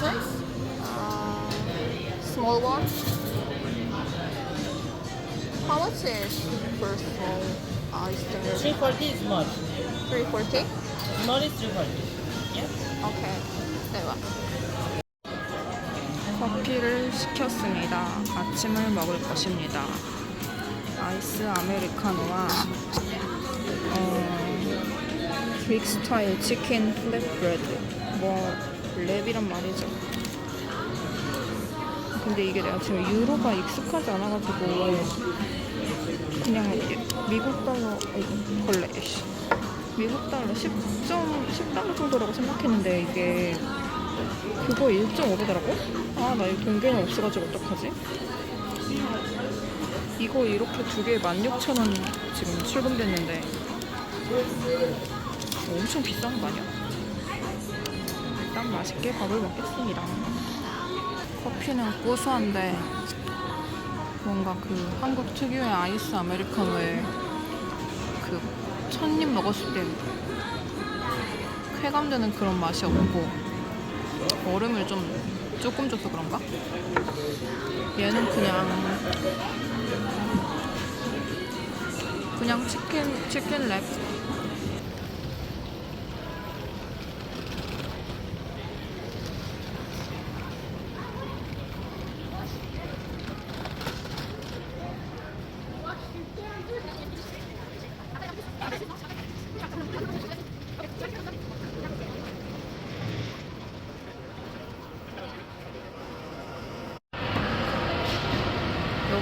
Size? Uh, small one. How much is for small americano? 340 is small. 340? Small is 340. Yeah. 오케이. 네, 와. 커피를 시켰습니다. 아침을 먹을 것입니다. 아이스 아메리카노와 어, 빅 스타일 치킨 플랫브레드. 뭐 랩이란 말이죠. 근데 이게 내가 지금 유로가 익숙하지 않아가지고 그냥 미국 달러 아이고 벌레 씨. 미국 달러 10점 10달러 정도라고 생각했는데 이게 그거 1.5배더라고? 아 나 이거 동경이 없어가지고 어떡하지? 이거 이렇게 두 개에 16,000원 지금 출금됐는데 엄청 비싼 거 아니야? 맛있게 밥을 먹겠습니다. 커피는 고소한데 뭔가 그 한국 특유의 아이스 아메리카노에 그 첫입 먹었을 때 쾌감되는 그런 맛이 없고 얼음을 좀 조금 줘서 그런가? 얘는 그냥 그냥 치킨 치킨 랩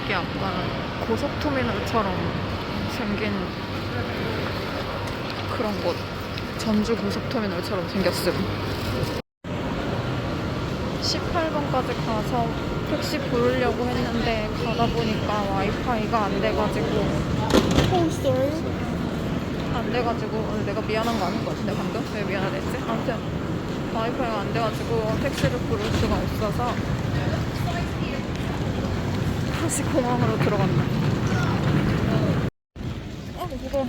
여기 약간 고속터미널처럼 생긴 그런 곳. 전주 고속터미널처럼 생겼음. 18번까지 가서 택시 부르려고 했는데 가다 보니까 와이파이가 안 돼가지고 안 돼가지고 어, 내가 미안한 거 아닌 것 같은데 방금? 왜 미안하댔지? 아무튼 와이파이가 안 돼가지고 택시를 부를 수가 없어서 다시 공항으로 들어간다. 아, 무거워.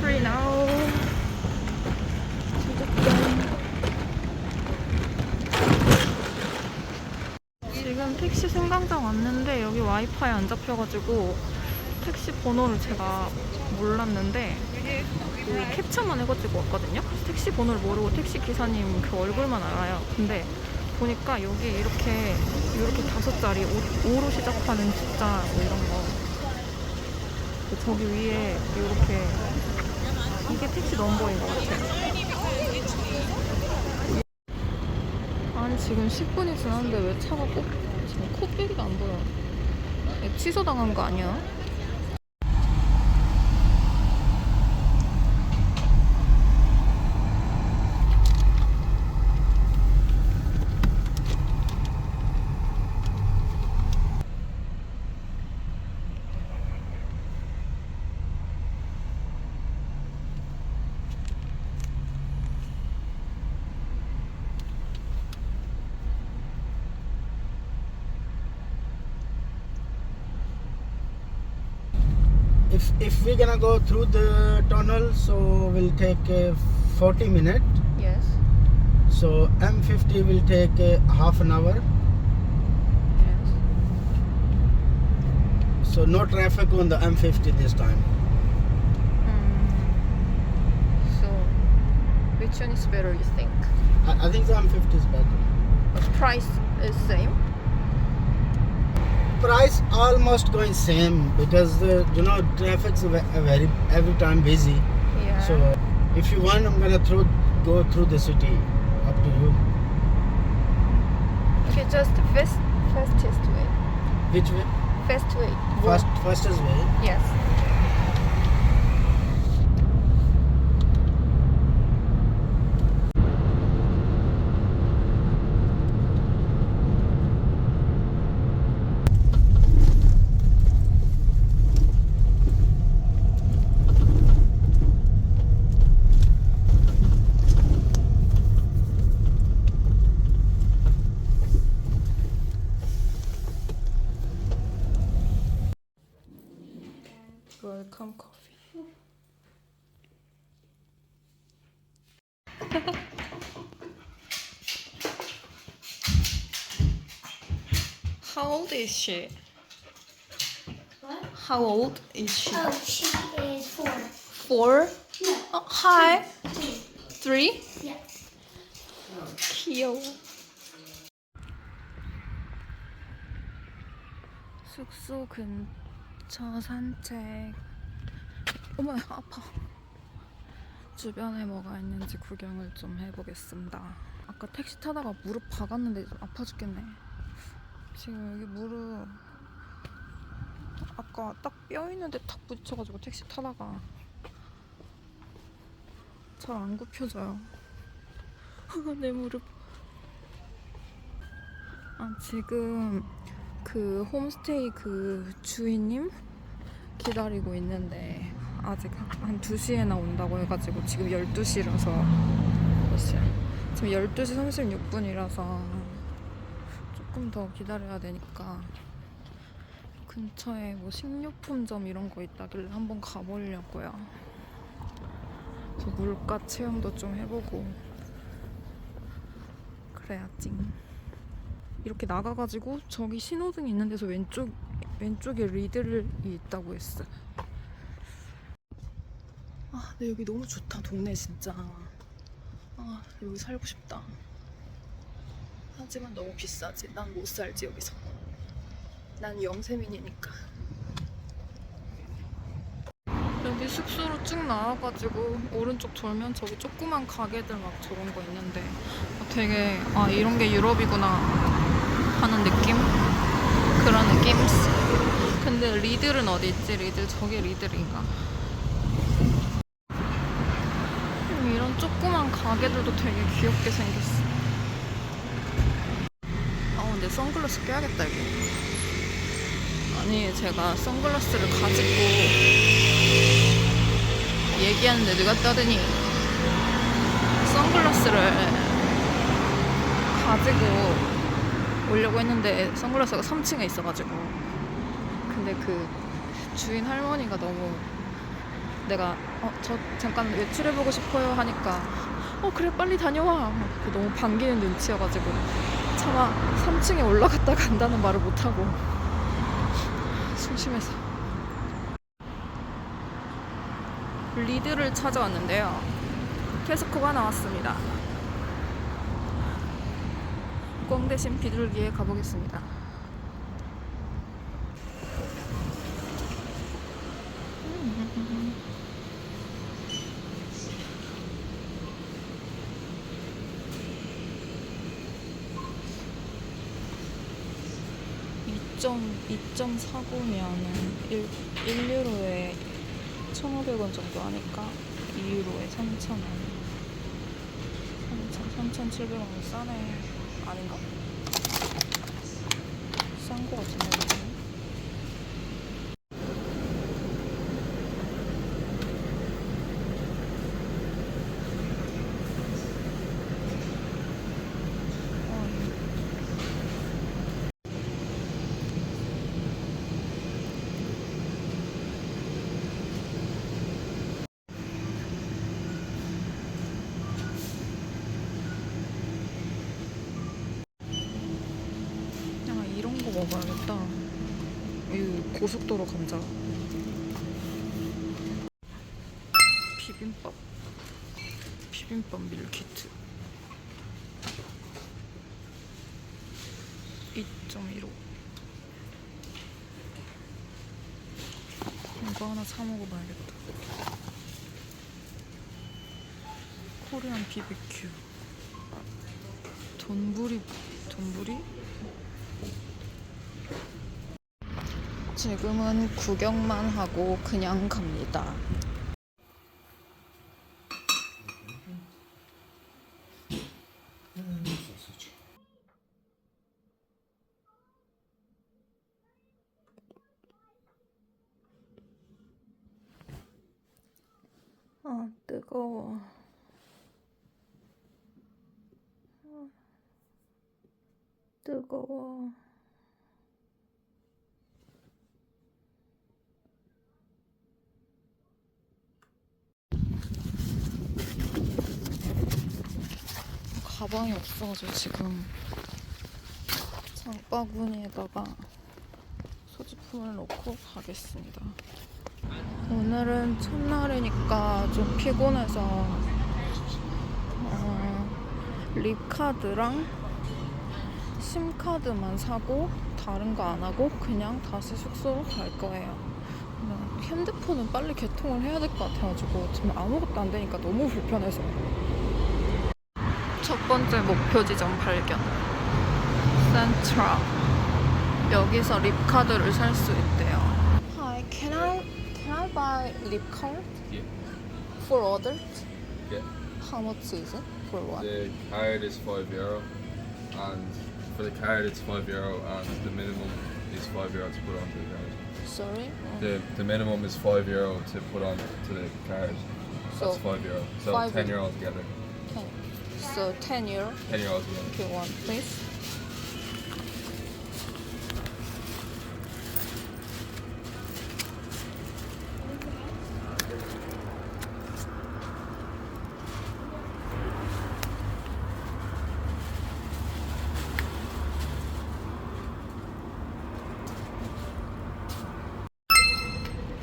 Free now. 지금 택시 승강장 왔는데 여기 와이파이 안 잡혀가지고 택시 번호를 제가 몰랐는데 여기 캡처만 해가지고 왔거든요. 그래서 택시 번호를 모르고 택시 기사님 그 얼굴만 알아요. 근데 보니까 여기 이렇게 이렇게 다섯 자리 5로 시작하는 숫자 뭐 이런 거그 저기 위에 이렇게 이게 택시 넘버인 것 같아요. 아니 지금 10분이 지났는데 왜 차가 꼭 지금 코빼기가 안 보여? 앱 취소당한 거 아니야? If we're gonna go through the tunnel so we'll take uh, 40 minutes Yes. so m50 will take uh, half an hour Yes. so no traffic on the m50 this time Mm. So, which one is better, you think? i, I think the m50 is better price is same. Price almost going same because the you know traffic's ve- uh, very every time busy Yeah. so if you want i'm gonna through go through the city up to you okay, just fast, fastest way. which way Fast way. first fastest way Yes. How old is she? What? How old is she? Oh, she is four. Four? No, Oh, hi. three. Three? Yeah. 귀여워. 숙소 근처 산책. 어머, 아파. 주변에 뭐가 있는지 구경을 좀 해보겠습니다. 아까 택시 타다가 무릎 박았는데 좀 아파 죽겠네. 지금 여기 무릎 아까 딱 뼈 있는데 탁 부딪혀가지고 택시 타다가 잘 안 굽혀져요. 내 무릎. 아, 지금 그 홈스테이 그 주인님 기다리고 있는데 아직 한 2시에 나 온다고 해가지고 지금 12시라서 몇 시야? 지금 12시 36분이라서 조금 더 기다려야 되니까 근처에 뭐 식료품점 이런 거 있다길래 한번 가보려고요. 저 물가 체험도 좀 해보고 그래야지. 이렇게 나가가지고 저기 신호등이 있는 데서 왼쪽 왼쪽에 리들이 있다고 했어. 아, 근데 여기 너무 좋다 동네 진짜. 아 여기 살고 싶다. 하지만 너무 비싸지. 난 못 살지 여기서. 난 영세민이니까. 여기 숙소로 쭉 나와가지고 오른쪽 돌면 저기 조그만 가게들 막 저런 거 있는데 되게 아 이런 게 유럽이구나 하는 느낌? 그런 느낌? 근데 리들은 어디 있지? 리들 저게 리들인가? 음, 이런 조그만 가게들도 되게 귀엽게 생겼어. 아 근데 선글라스 껴야겠다 이거. 아니 제가 선글라스를 가지고 얘기하는데 누가 떠드니 선글라스를 가지고 오려고 했는데 선글라스가 3층에 있어가지고 근데 그 주인 할머니가 너무 내가 어 저 잠깐 외출해보고 싶어요 하니까. 어 그래 빨리 다녀와. 막그 너무 반기는 눈치여가지고. 차마 3층에 올라갔다 간다는 말을 못하고. 심심해서. 리드를 찾아왔는데요. 캐스코가 나왔습니다. 꽝 대신 비둘기에 가보겠습니다 (2.2.49면은) 1, 1유로에 1,500원 정도 하니까 2유로에 3,000원. 3,700원 싸네. 아닌가? 싼 거 같은데 그치? 어, 야 이런 거 먹어야겠다. 이 고속도로 감자. 비빔밥. 비빔밥 밀키트. 2.15. 이거 하나 사 먹어봐야겠다. 코리안 BBQ. 돈부리 돈부리? 지금은 구경만 하고 그냥 갑니다. 아, 뜨거워. 아, 뜨거워. 가방이 없어가지고 지금 장바구니에다가 소지품을 넣고 가겠습니다. 오늘은 첫날이니까 좀 피곤해서 어, 립카드랑 심카드만 사고 다른 거 안 하고 그냥 다시 숙소로 갈 거예요. 핸드폰은 빨리 개통을 해야 될 것 같아가지고 지금 아무것도 안 되니까 너무 불편해서 첫 번째 목표 지점 발견 센트럴 여기서 립카드를 살 수 있대요 Hi, can I, can I buy lip card? Yeah. For adult? Yeah. How much is it? For what? The card is five euro, and for the card it's five euro, and the minimum is five euro to put onto the card. Sorry? The the minimum is five euro to put on to the card. So, That's five euro. So five ten euro. euro altogether. ten. So 10 euro? Ten euro altogether. Okay, one please.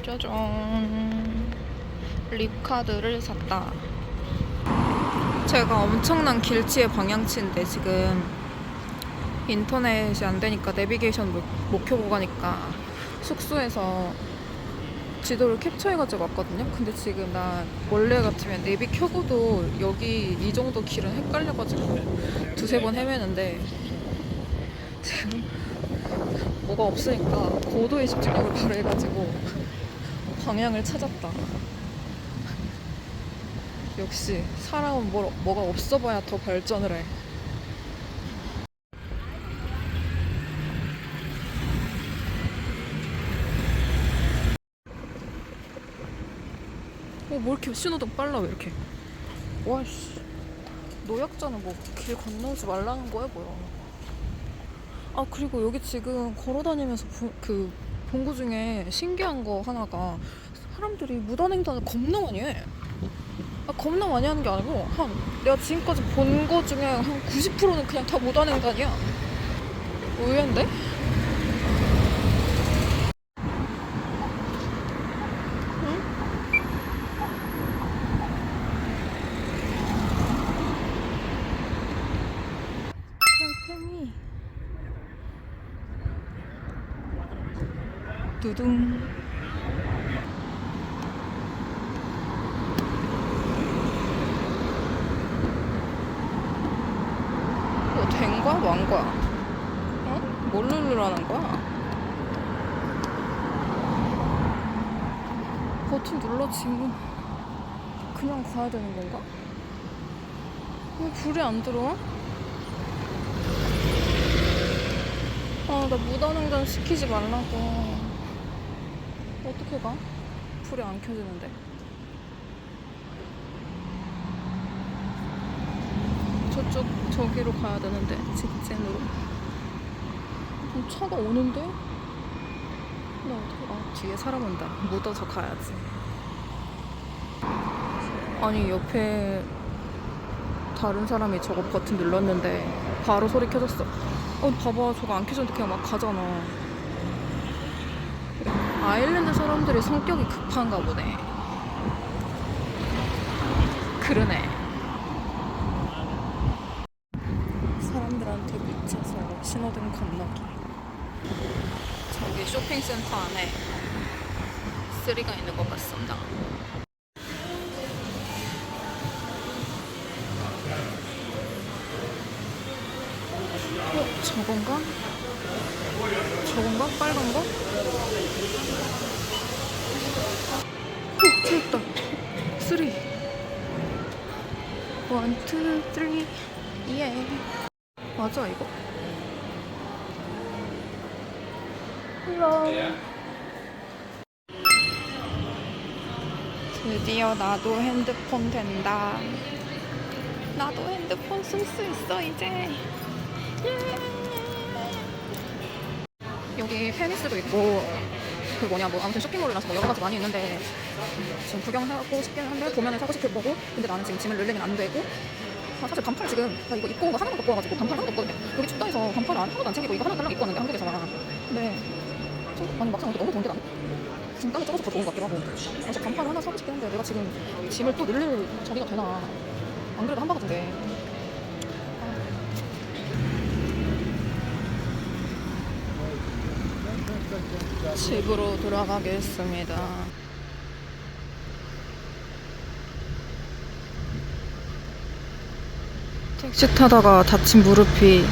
짜잔 립카드를 샀다 제가 엄청난 길치의 방향치인데 지금 인터넷이 안 되니까 내비게이션 못, 못 켜고 가니까 숙소에서 지도를 캡처해가지고 왔거든요. 근데 지금 나 원래 같으면 내비 켜고도 여기 이 정도 길은 헷갈려가지고 두세 번 헤매는데 지금 뭐가 없으니까 고도의 집중력을 발휘해가지고 방향을 찾았다. 역시 사람은 뭐, 뭐가 없어 봐야 더 발전을 해. 어, 뭐 이렇게 신호등 빨라, 왜 이렇게. 와씨. 노약자는 뭐 길 건너지 말라는 거야, 뭐야. 아, 그리고 여기 지금 걸어 다니면서 보, 그, 본거 중에 신기한 거 하나가 사람들이 무단횡단을 겁나 많이 해. 아, 겁나 많이 하는 게 아니고 한 내가 지금까지 본 거 중에 한 90%는 그냥 다 무단횡단이야. 의외인데? 응? 달팽이. 두둥. 뭐 된 거야? 완 거야? 어? 뭘 누르라는 거야? 버튼 눌러 지금 그냥 가야 되는 건가? 왜 불이 안 들어와? 아, 나 무단횡단 시키지 말라고. 어떻게 가? 불이 안 켜지는데. 저쪽 저기로 가야 되는데 직진으로 좀 차가 오는데 나 어떻게 아 뒤에 사람 온다 묻어서 가야지 아니 옆에 다른 사람이 저거 버튼 눌렀는데 바로 소리 켜졌어. 어 봐봐. 저거 안 켜졌는데 그냥 막 가잖아. 아일랜드 사람들이 성격이 급한가 보네. 그러네. 사람들한테 미쳐서 신호등 건너기. 저기 쇼핑센터 안에 쓰리가 있는 것 같습니다. 저건가? 빨간 거? 어, 저기 있다. 쓰리. 원, 투, 쓰리. 예. 맞아 이거? 드디어 나도 핸드폰 된다. 나도 핸드폰 쓸 수 있어 이제. 여기 페니스도 있고 그 뭐냐 뭐 아무튼 쇼핑몰이라서 뭐 여러 가지 많이 있는데 지금 구경하고 싶긴 한데 보면은 사고 싶을 거고 근데 나는 지금 짐을 늘리면 안 되고 아, 사실 반팔 지금 나 이거 입고 온 거 하나만 갖고 와가지고 반팔 하나도 없거든요. 여기 춥다 해서 반팔 안 하나도 안 챙기고 이거 하나 달라고 입고 왔는데 한국에서. 근데 좀, 아니 막상 너무 더운데 나는 지금 땀이 쪄서 더 더운 것 같기도 하고 그래서 반팔 하나 사고 싶긴 한데 내가 지금 짐을 또 늘릴 저기가 되나 안 그래도 한 바가지인데 집으로 돌아가겠습니다. 택시 타다가 다친 무릎이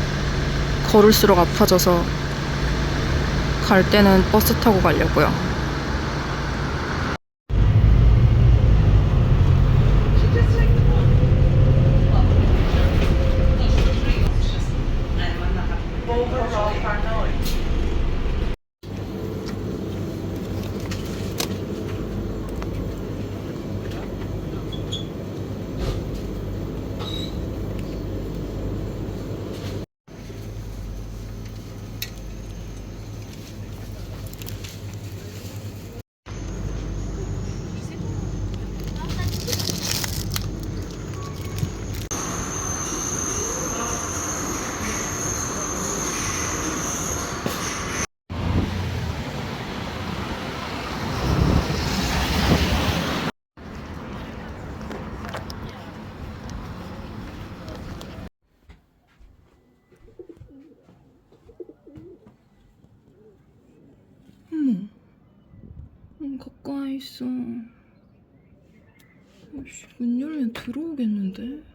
걸을수록 아파져서 갈 때는 버스 타고 가려고요. 음, 가까이 있어. 아이씨, 문 열면 들어오겠는데?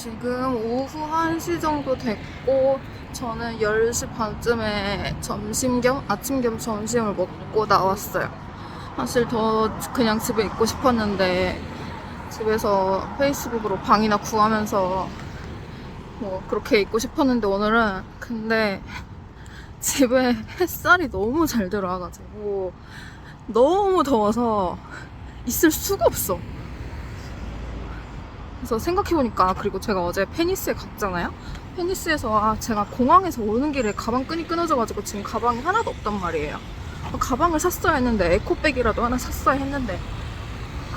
지금 오후 1시 정도 됐고 저는 10시 반쯤에 점심 겸 아침 겸 점심을 먹고 나왔어요. 사실 더 그냥 집에 있고 싶었는데 집에서 페이스북으로 방이나 구하면서 뭐 그렇게 있고 싶었는데 오늘은 근데 집에 햇살이 너무 잘 들어와가지고 너무 더워서 있을 수가 없어. 그래서 생각해보니까 그리고 제가 어제 페니스에 갔잖아요 페니스에서 아 제가 공항에서 오는 길에 가방 끈이 끊어져가지고 지금 가방이 하나도 없단 말이에요 어, 가방을 샀어야 했는데 에코백이라도 하나 샀어야 했는데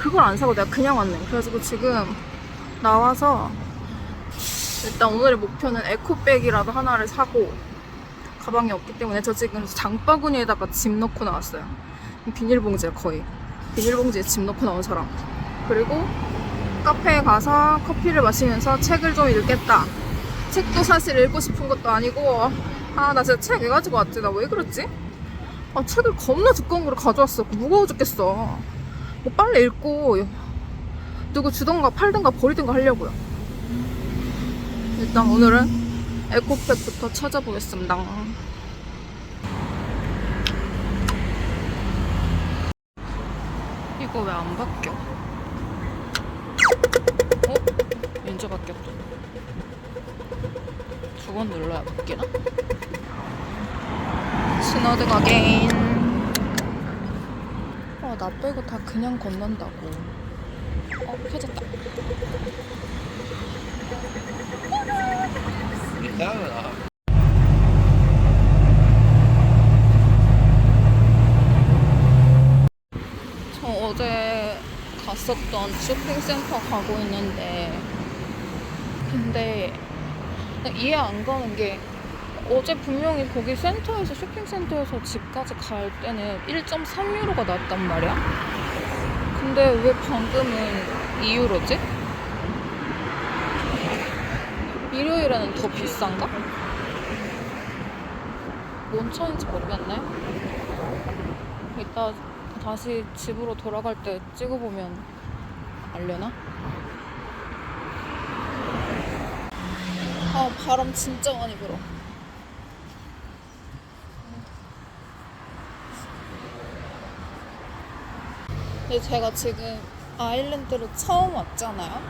그걸 안 사고 내가 그냥 왔네. 그래가지고 지금 나와서 일단 오늘의 목표는 에코백이라도 하나를 사고 가방이 없기 때문에 저 지금 장바구니에다가 짐 넣고 나왔어요. 비닐봉지야 거의. 비닐봉지에 짐 넣고 나온 사람. 그리고 카페에 가서 커피를 마시면서 책을 좀 읽겠다. 책도 사실 읽고 싶은 것도 아니고 아 나 진짜 책 해가지고 왔지. 나 왜 그랬지? 아 책을 겁나 두꺼운 걸 가져왔어. 무거워 죽겠어. 뭐 빨리 읽고 누구 주던가 팔든가 버리든가 하려고요. 일단 오늘은 에코백부터 찾아보겠습니다. 이거 왜 안 바뀌어? 어? 인제 바뀌었다. 두번 눌러야 바뀌나? 스너드 가게인. 어, 나 빼고 다 그냥 건넌다고. 어, 켜졌다. 저 어제 갔었던 쇼핑센터 가고 있는데 근데 이해 안 가는 게 어제 분명히 거기 센터에서 쇼핑센터에서 집까지 갈 때는 1.3유로가 나왔단 말이야 근데 왜 방금은 2유로지? 일요일에는 더 비싼가? 뭔 차인지 모르겠네 이따 다시 집으로 돌아갈 때 찍어보면 알려나? 아 바람 진짜 많이 불어. 근데 제가 지금 아일랜드로 처음 왔잖아요?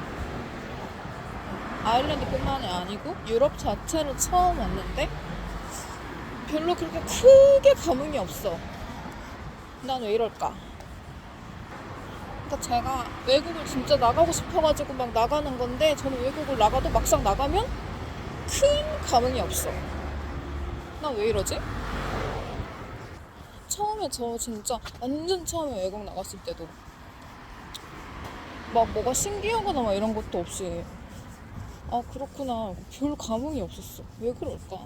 아일랜드뿐만이 아니고 유럽 자체로 처음 왔는데 별로 그렇게 크게 감흥이 없어 난 왜 이럴까? 그러니까 제가 외국을 진짜 나가고 싶어가지고 막 나가는 건데 저는 외국을 나가도 막상 나가면 큰 감흥이 없어. 난 왜 이러지? 처음에 저 진짜 완전 처음에 외국 나갔을 때도 막 뭐가 신기하거나 막 이런 것도 없이 아 그렇구나 별 감흥이 없었어. 왜 그럴까?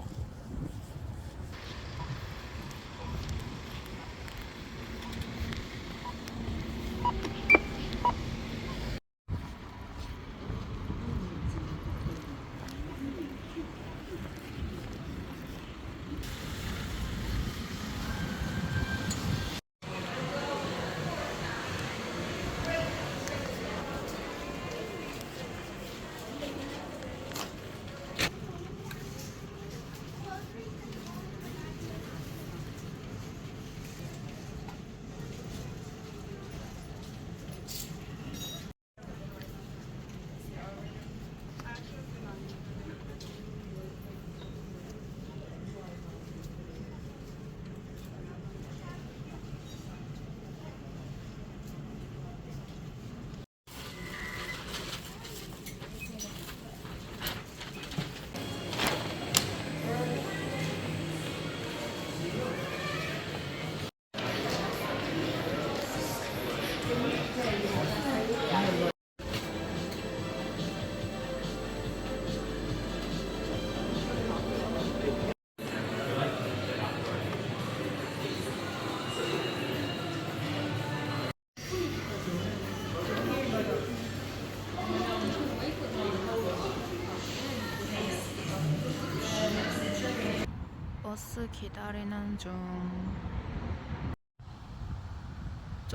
버스 기다리는 중.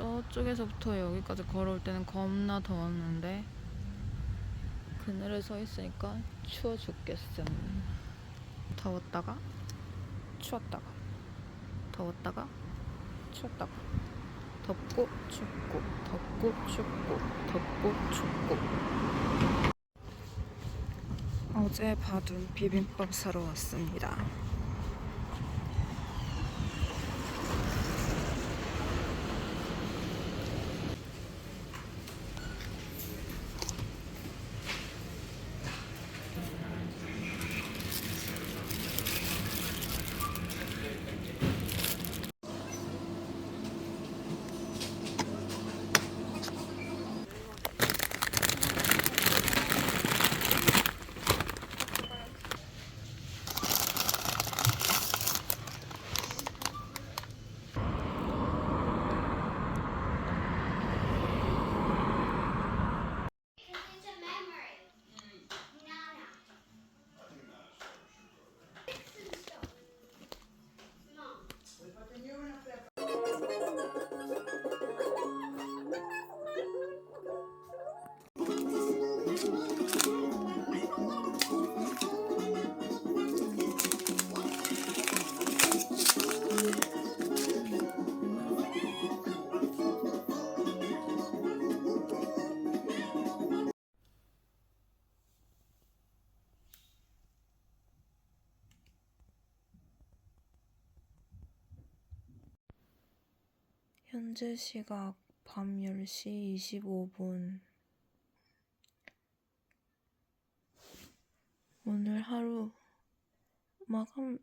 저쪽에서부터 여기까지 걸어올 때는 겁나 더웠는데 그늘에 서 있으니까 추워 죽겠음. 더웠다가? 추웠다가. 더웠다가? 추웠다가. 덥고? 춥고. 덥고? 춥고? 덥고? 춥고? 어제 봐둔 비빔밥 사러 왔습니다. 현재 시각 밤 10시 25분. 하루 마감